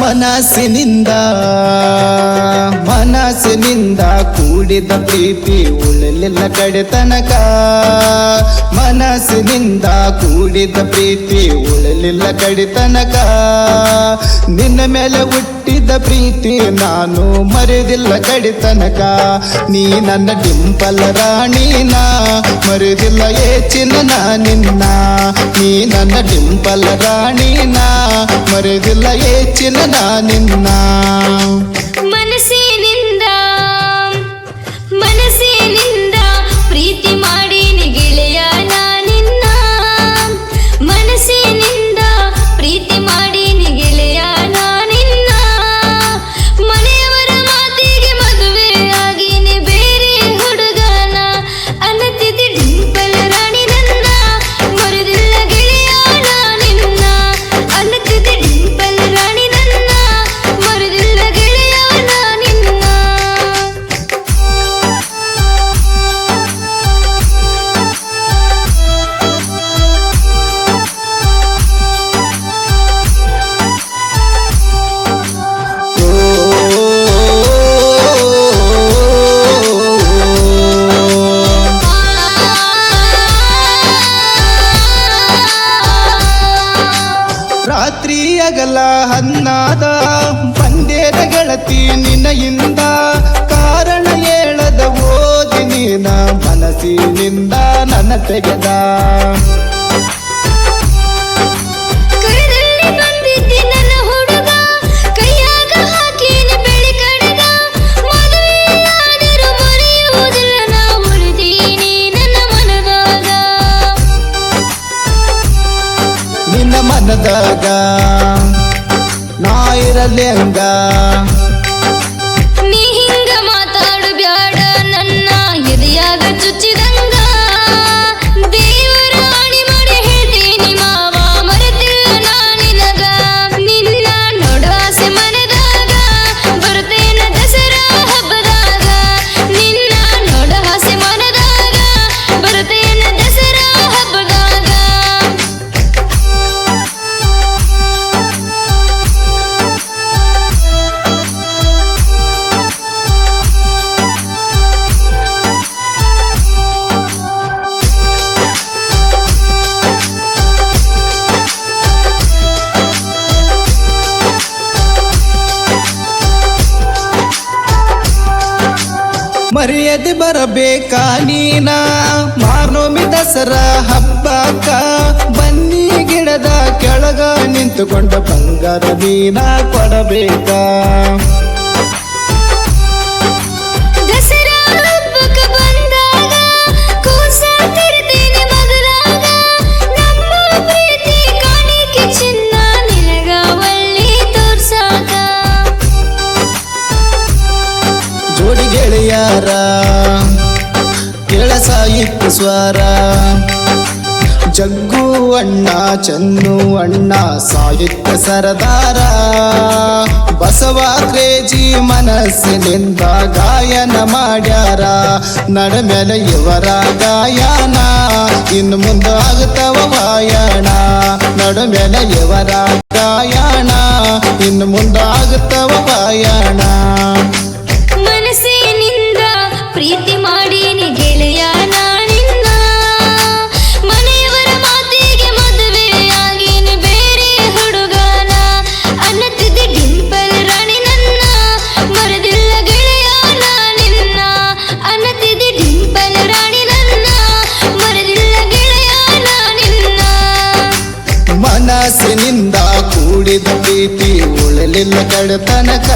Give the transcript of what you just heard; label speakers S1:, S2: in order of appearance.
S1: ಮನಸ್ಸಿನಿಂದ ಮನಸ್ಸಿನಿಂದ ಕೂಡಿದ ಪ್ರೀತಿ ಉಳಲಿಲ್ಲ ಕಡೆ ತನಕ ಮನಸ್ಸಿನಿಂದ ಕೂಡಿದ ಪ್ರೀತಿ ಉಳಲಿಲ್ಲ ಕಡಿತನಕ ನಿನ್ನ ಮೇಲೆ ಹುಟ್ಟಿದ ಪ್ರೀತಿ ನಾನು ಮರೆದಿಲ್ಲ ಕಡಿತನಕ ನೀ ನನ್ನ ಡಿಂಪಲ್ ರಾಣಿನ, ಮರೆದಿಲ್ಲ ಏ ಚಿನ್ನ ನಿನ್ನ. ನೀ ನನ್ನ ಡಿಂಪಲ್ ರಾಣಿನ, ಮರೆದಿಲ್ಲ ಏ ಚಿನ್ನ ನಿನ್ನ. ಅನ್ನಾದ ಹನ್ನಾದ. ಬಂದೇದ ಗೆಳತಿ ನಿನ್ನೆಯಿಂದ ಕಾರಣ ಹೇಳದ ಓದಿ ನೀನ ಮನಸ್ಸಿನಿಂದ ನನ್ನ ತೆಗೆದ.
S2: ಕರದಲ್ಲಿ
S1: ಹಂಗ ಮರೆಯದೆ ಬರಬೇಕಾ ನೀನ? ಮಾರ್ನೋಮಿ ದಸರಾ ಹಬ್ಬಕ್ಕ ಬನ್ನಿ ಗಿಡದ ಕೆಳಗ ನಿಂತುಕೊಂಡ ಬಂಗಾರ ನೀನ ಕೊಡಬೇಕಾ? ಗೆಳೆಯಾರ ಕೇಳ ಸಾಹಿತ್ಯ ಸ್ವರ. ಜಗ್ಗು ಅಣ್ಣ, ಚನ್ನು ಅಣ್ಣ ಸಾಹಿತ್ಯ ಸರದಾರ. ಬಸವ ಕ್ರೇಜಿ ಮನಸ್ಸಿನಿಂದ ಗಾಯನ ಮಾಡ್ಯಾರ. ನಡಮೆಲೆ ಇವರ ಗಾಯನ. ಇನ್ನು ಮುಂದೆ ಆಗುತ್ತವ ವಾಯಣ ನಡುಮೆಲೆ ಇವರ ಗಾಯಣ. ಇನ್ನು ಮುಂದೆ ಆಗುತ್ತವ ವಾಯಣ
S2: ಪ್ರೀತಿ
S1: ಕಡತನಕ